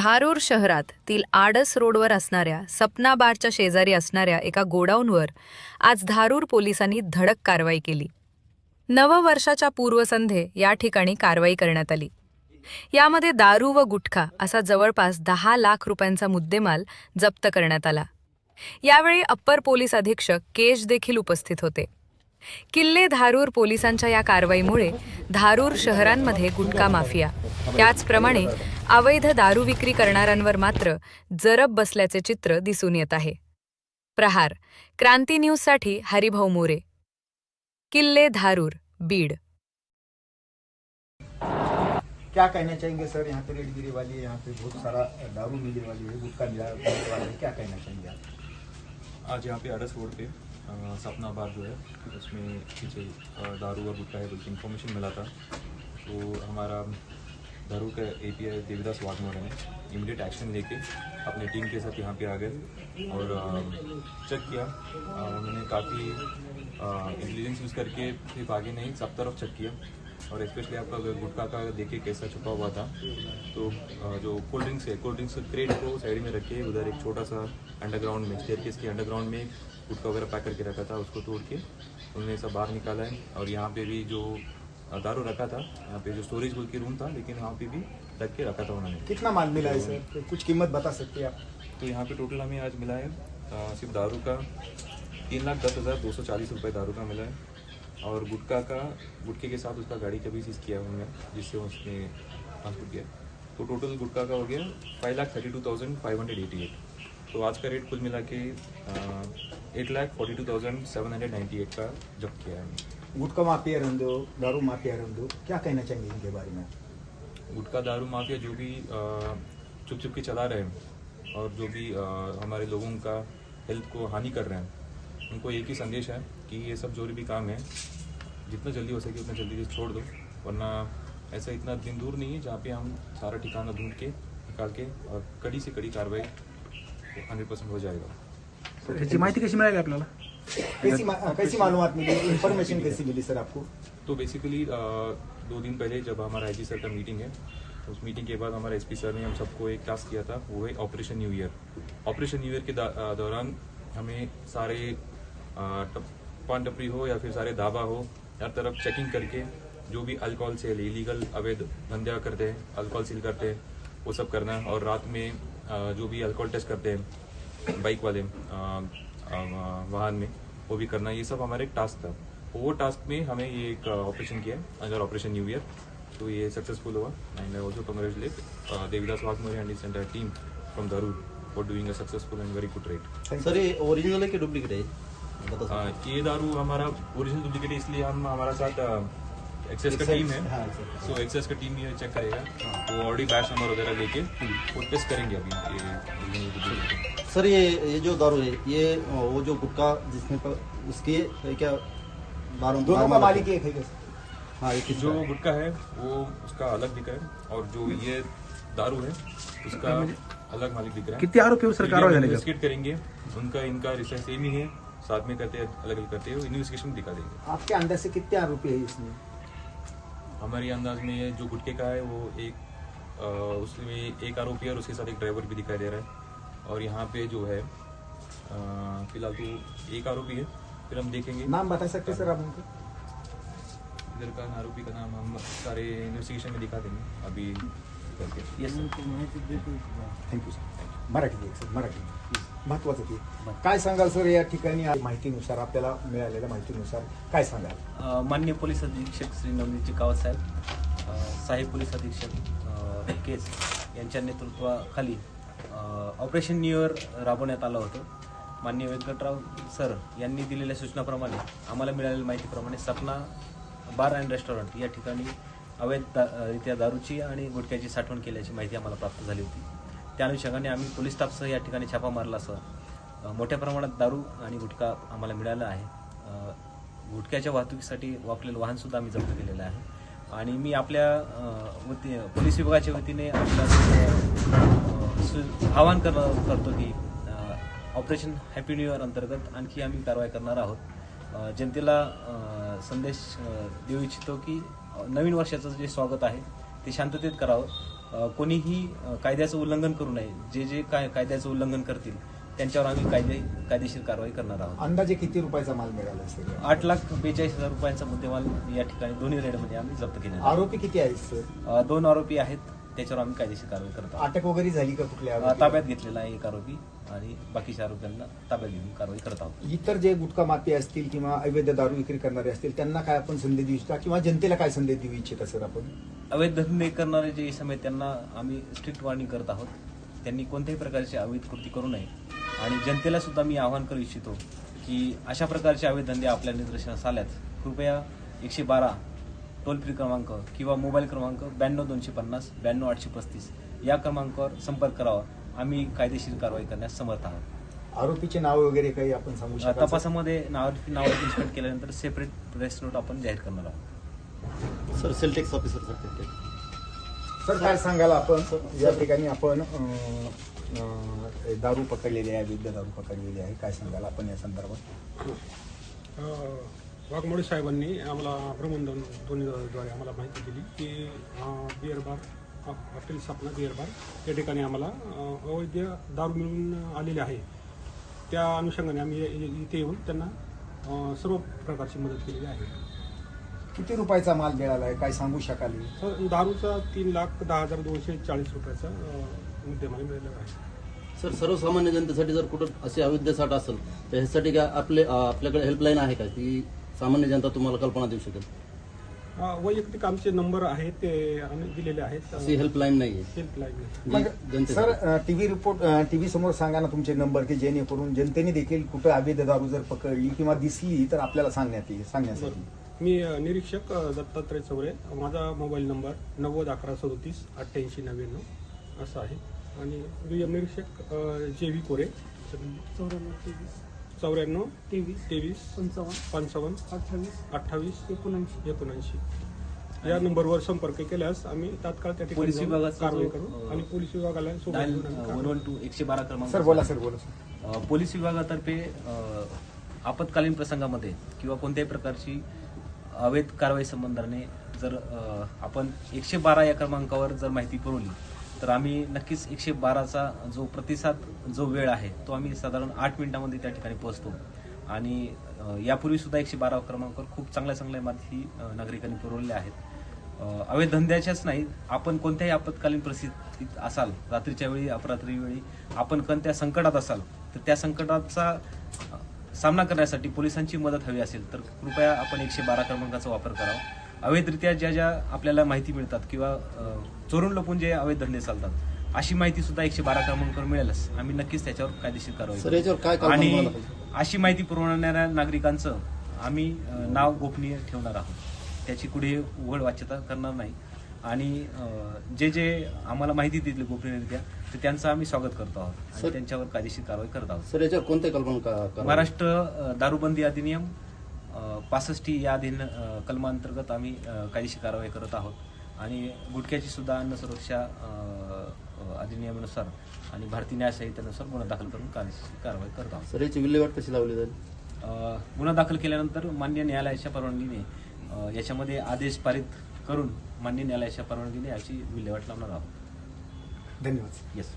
धारूर शहरातील आडस रोडवर असणाऱ्या सपना बारच्या शेजारी असणाऱ्या एका गोडाऊनवर आज धारूर पोलिसांनी धडक कारवाई केली. नववर्षाच्या पूर्वसंध्ये या ठिकाणी कारवाई करण्यात आली. यामध्ये दारू व गुटखा असा जवळपास दहा लाख रुपयांचा मुद्देमाल जप्त करण्यात आला. यावेळी अप्पर पोलीस अधीक्षक केश देखील उपस्थित होते. किल्ले धारूर पोलिसांच्या या कारवाईमुळे धारूर शहरांमध्ये गुटखा माफिया. त्याचप्रमाणे अवैध दारू विक्री करणाऱ्यांवर मात्र जरब बसल्याचे चित्र दिसून येत आहे. प्रहार क्रांती न्यूजसाठी हरिभाऊ मोरे. किल्ले धारूर बीड. क्या कहना चाहेंगे सर? यहाँ पे रेडगिरी वाली है यहाँ पे बहुत सारा दारू मिलने वाली है गुटखा मिला है क्या कहना चाहेंगे आप? आज यहाँ पे अडस रोड पे सपना बार जो है, उसमें पीछे दारू और गुटखा है कुछ इन्फॉर्मेशन मिला था। तो हमारा दारू का A P I Devidas Waghmode ने इमीडिएट एक्शन लेके अपने टीम के साथ यहाँ पे आ गए और चेक किया। उन्होंने काफ़ी इंटेलिजेंस यूज़ करके सिर्फ़ आगे नहीं, सब तरफ़ चेक किया। और स्पेशली आपका अगर गुटखा का देखिए कैसा छुपा हुआ था। तो जो कोल्ड ड्रिंक्स है कोल्ड ड्रिंक्स क्रेट को साइड में रखे उधर एक छोटा सा अंडरग्राउंड में स्टेयर के अंडरग्राउंड में गुटखा वगैरह पैक करके रखा था उसको तोड़ के उन्होंने सब बाहर निकाला है। और यहाँ पे भी जो दारू रखा था यहाँ पे जो स्टोरेज बोल के रूम था लेकिन वहाँ पे भी रख के रखा था उन्होंने। कितना माल मिला है सर कुछ कीमत बता सकते हैं आप? तो यहाँ पे टोटल हमें आज मिला है सिर्फ़ दारू का तीन लाख दस हज़ार दो सौ चालीस रुपये दारू का मिला है। और गुटखा का गुटखे के साथ उसका गाड़ी का भी सीज किया हमने जिससे उसने ट्रांसपोर्ट किया। तो टोटल गुटखा का हो गया five lakh thirty two thousand five hundred eighty eight तो आज का रेट कुल मिला के eight lakh forty two thousand seven hundred ninety eight का जब्त किया है। गुटखा माफिया रहने दो दारू माफिया रहने दो क्या कहना चाहेंगे इनके बारे में? गुटखा दारू माफिया जो भी चुप चुप के चला रहे हैं और जो भी हमारे लोगों का हेल्थ को हानि कर रहे हैं उनको एक ही संदेश है कि ये सब जो भी काम है जितना जल्दी हो सके उतना जल्दी से छोड़ दो वरना ऐसा इतना दिन दूर नहीं है जहाँ पे हम सारा ठिकाना ढूंढ के निकाल के और कड़ी से कड़ी कार्रवाई हंड्रेड परसेंट हो जाएगा। ह्याची माहिती कशी मिळाली आपल्याला? कैसी मा- कैसी मालूमात मिली? इन्फॉर्मेशन कैसी मिली सर आपको? तो बेसिकली दो दिन पहले जब हमारा आई सर का मीटिंग है तो उस मीटिंग के बाद हमारा एसपी सर ने हम सबको एक टास्क किया था वो है operation new year operation new year के दौरान हमें सारे पान टपरी हो या फिर सारे ढाबा हो, हर तरफ़ चेकिंग करके जो भी अल्कोहल सेल इलीगल अवैध धंधा करते हैं अल्कोहल सेल करते हैं, वो सब करना है। और रात में जो भी अल्कोहल टेस्ट करते हैं बाइक वाले वाहन में, वो भी करना ये सब हमारे एक टास्क था। वो टास्क में हमें ये एक ऑपरेशन किया अंडर ऑपरेशन न्यू ईयर तो ये सक्सेसफुल हुआ। And I also congratulate Devidas Waghmore and is entire team from Darur for doing a successful and very good rate sir ये ओरिजिनल है कि डुप्लीकेट है? ये दारू हमारा ओरिजिनल डुप्लीकेट है इसलिए हम हमारा साथ एक्सेस का टीम है। हाँ सो एक्सेस का टीम ये चेक करेगा। वो ऑलरेडी बैच नंबर वगैरह लेके वो टेस्ट करेंगे अभी ये है। हैं। सर ये ये जो दारू है ये वो जो गुटखा जिसमें पर उसके क्या बारह दोनों का मालिक एक है हाँ ये जो है? गुटखा है वो उसका अलग दिखा है और जो ये दारू है उसका अलग मालिक दिख रहा है। किती आरोपी हो सर फिर कारवाई हम झाली का? इन्वेस्टिगेट करेंगे। उनका इनका रिसर्च सेम ही है। साथ में करते अलग अलग करते हैं इन्वेस्टिगेशन दिखा देंगे। आपके अंदर से कितने आरोपी है इसमें? हमारे अंदाज में जो गुटके का है वो एक उसमें एक आरोपी और उसके साथ एक ड्राइवर भी दिखाई दे रहा है। और यहाँ पे जो है फ़िलहाल तो एक आरोपी है फिर हम देखेंगे। नाम बता सकते सर आप उनको? इधर का आरोपी का नाम हम सारे इन्वेस्टिगेशन में दिखा देंगे अभी करके। Yes, sir. Thank you sir Marathi Marathi महत्वाचं ते काय सांगाल सर या ठिकाणी? आज माहितीनुसार आपल्याला मिळालेल्या माहितीनुसार काय सांगाल? अ, माननीय पोलीस अधीक्षक श्री नवनीतजी कावत साहेब अ, पोलीस अधीक्षक अ, केस यांच्या नेतृत्वाखाली अ, ऑपरेशन न्यू इयर राबवण्यात आलं होतं. माननीय व्यंकटराव सर यांनी दिलेल्या सूचनाप्रमाणे आम्हाला मिळालेल्या माहितीप्रमाणे सपना बार अँड रेस्टॉरंट या ठिकाणी अवैध दा रित्या दारूची आणि गुटख्याची साठवण केल्याची माहिती आम्हाला प्राप्त झाली होती. त्या अनुषंगाने आम्ही पोलीस स्टाफसह या ठिकाणी छापा मारला असं मोठ्या प्रमाणात दारू आणि गुटखा आम्हाला मिळाला आहे. गुटख्याच्या वाहतुकीसाठी वापरलेलं वाहनसुद्धा आम्ही जप्त केलेलं आहे. आणि मी आपल्या वती पोलीस विभागाच्या वतीने आपल्या सु- आवाहन कर करतो की ऑपरेशन हॅपी न्यू इयर अंतर्गत आणखी आम्ही कारवाई करणार आहोत. जनतेला संदेश देऊ इच्छितो की नवीन वर्षाचं जे स्वागत आहे ते शांततेत करावं. कोणीही कायद्याचं उल्लंघन करू नये. जे जे काय कायद्याचं उल्लंघन करतील त्यांच्यावर आम्ही कायदे कायदेशीर कारवाई करणार आहोत. अंदाजे किती रुपयाचा माल मिळाला सर आठ लाख बेचाळीस हजार रुपयांचा मुद्देमाल या ठिकाणी दोन्ही रेडमध्ये आम्ही जप्त केले आहे. आरोपी किती आहेत सर? अ, दोन आरोपी आहेत त्याच्यावर आम्ही कायदेशीर कारवाई करत आहोत. अटक वगैरे झाली का कुठल्या आरोपीला? ताब्यात घेतलेला आहे एक आरोपी. आणि बाकीच्या आरोपींना ताब्यात घेऊन कारवाई करत आहोत. इतर जे गुटखा माफी असतील किंवा अवैध दारू विक्री करणारे असतील त्यांना काय आपण संदेश देऊ इच्छिता? किंवा जनतेला काय संदेश देऊ इच्छिता सर आपण? अवैध धंदे करणारे जे इसम आहेत त्यांना आम्ही स्ट्रिक्ट वॉर्निंग करत आहोत त्यांनी कोणत्याही प्रकारची अवैध कृती करू नये. आणि जनतेला सुद्धा मी आवाहन करू इच्छितो की अशा प्रकारचे अवैध धंदे आपल्या निदर्शनास आल्यास कृपया एकशे बारा टोल फ्री क्रमांक किंवा मोबाईल क्रमांक ब्याण्णव दोनशे पन्नास ब्याण्णव आठशे पस्तीस या क्रमांकावर संपर्क करावा. आम्ही कायदेशीर कारवाई करण्यास समर्थ आहोत. आरोपीचे नाव वगैरे काही आपण सांगू सर? तपासामध्ये नाव नाव इन्स्पेक्ट केल्यानंतर सेपरेट प्रेस नोट आपण जाहीर करणार आहोत. Sir sale tax officer sir sir काय सांगाल आपण? या ठिकाणी आपण दारू पकडलेली आहे अवैध दारू पकडलेली आहे. काय सांगाल आपण या संदर्भात? वाघमोडे साहेबांनी आम्हाला भ्रमणध्वनी ध्वनीद्वारे आम्हाला माहिती दिली की beer bar hotel Sapna beer bar या ठिकाणी आम्हाला अवैध दारू मिळून आलेले आहे. त्या अनुषंगाने आम्ही इथे येऊन त्यांना सर्व प्रकारची मदत केलेली आहे. किती रुपयाचा माल मिळाला आहे काय सांगू शकाल? तर दारूचा तीन लाख दहा हजार दोनशे चाळीस रुपयाचा मुद्देमाल मिळालेला आहे. सर सर्वसामान्य जनतेसाठी जर कुठं असे अवैध साठ असेल तर ह्यासाठी काय आपले आपल्याकडे हेल्पलाईन आहे का? की सामान्य जनता तुम्हाला कल्पना देऊ शकेल? वैयक्तिक आमचे नंबर आहेत ते आम्ही दिलेले आहेत. अशी हेल्पलाईन नाही. आहे हेल्पलाईन मग सर टीव्ही रिपोर्ट टीव्ही समोर सांगा ना तुमचे नंबर की जेणेकरून जनतेने देखील कुठं अवैध दारू जर पकडली किंवा दिसली तर आपल्याला सांगण्यात येईल सांगण्यासाठी. मी निरीक्षक दत्तात्रय चौरे. माझा मोबाईल नंबर नव्वद अकरा सदोतीस अठ्ठ्याऐंशी नव्याण्णव असा आहे. आणि निरीक्षक जे व्ही कोरे. चौऱ्याण्णव तेवीस. चौऱ्याण्णव तेवीस तेवीस पंचावन्न पंचावन्न अठ्ठावीस अठ्ठावीस एकोणऐंशी. एकोणऐंशी. या नंबरवर संपर्क केल्यास आम्ही तात्काळ त्या ठिकाणी पोलीस जाऊन विभागाचा कारवाई जो, करू अ, आणि पोलीस विभागाला सोबत डायल घेऊन आम्ही वन कारवाई वन टू एकशे बारा क्रमांक सर बोला सर बोला सर. अ, पोलीस विभागातर्फे अ, आपत्कालीन प्रसंगामध्ये किंवा कोणत्याही प्रकारची अवैध कारवाई संबंधाने जर अ, आपण एकशे बारा या क्रमांकावर जर माहिती पुरवली तर आम्ही नक्कीच एकशे बाराचा जो प्रतिसाद जो वेळ आहे तो आम्ही साधारण आठ मिनिटामध्ये त्या ठिकाणी पोहोचतो. आणि यापूर्वी सुद्धा एकशे बारा क्रमांकावर खूप चांगल्या चांगल्या माहिती नागरिकांनी पुरवलेल्या आहेत. अवे अवैध धंद्याच्याच नाही आपण कोणत्याही आपत्कालीन परिस्थितीत असाल रात्रीच्या वेळी अपरात्री वेळी आपण कोणत्या संकटात असाल तर त्या संकटाचा सामना करण्यासाठी पोलिसांची मदत हवी असेल तर कृपया आपण एकशे बारा क्रमांकाचा वापर करावा. अवैधरित्या ज्या ज्या आपल्याला माहिती मिळतात किंवा चोरून लपून जे अवैध धंदे चालतात अशी माहिती सुद्धा एकशे बारा क्रमांकावर मिळेलच. आम्ही नक्कीच त्याच्यावर कायदेशीर कारवाई आणि? अशी माहिती पुरवणाऱ्या नागरिकांचं आम्ही नाव गोपनीय ठेवणार आहोत. त्याची कुठे उघड वाच्यता करणार नाही. आणि जे जे आम्हाला माहिती दिली गोपनीयरित्या तर त्यांचं आम्ही स्वागत करतो आहोत. त्यांच्यावर कायदेशीर कारवाई करत आहोत. सर याच्यावर कोणत्या कल्पना? महाराष्ट्र दारूबंदी अधिनियम पासष्टी या अधिन कलमांतर्गत आम्ही कायदेशीर कारवाई करत आहोत. आणि गुटख्याची सुद्धा अन्न सुरक्षा अधिनियमानुसार आणि भारतीय न्याय संहितेनुसार गुन्हा दाखल करून कायदेशीर कारवाई करत आहोत. सर याची विल्हेवाट कशी लावली जाईल? गुन्हा दाखल केल्यानंतर मान्य न्यायालयाच्या परवानगीने याच्यामध्ये आदेश पारित करून मान्य न्यायालयाच्या परवानगीने याची विल्हेवाट लावणार आहोत. धन्यवाद. येस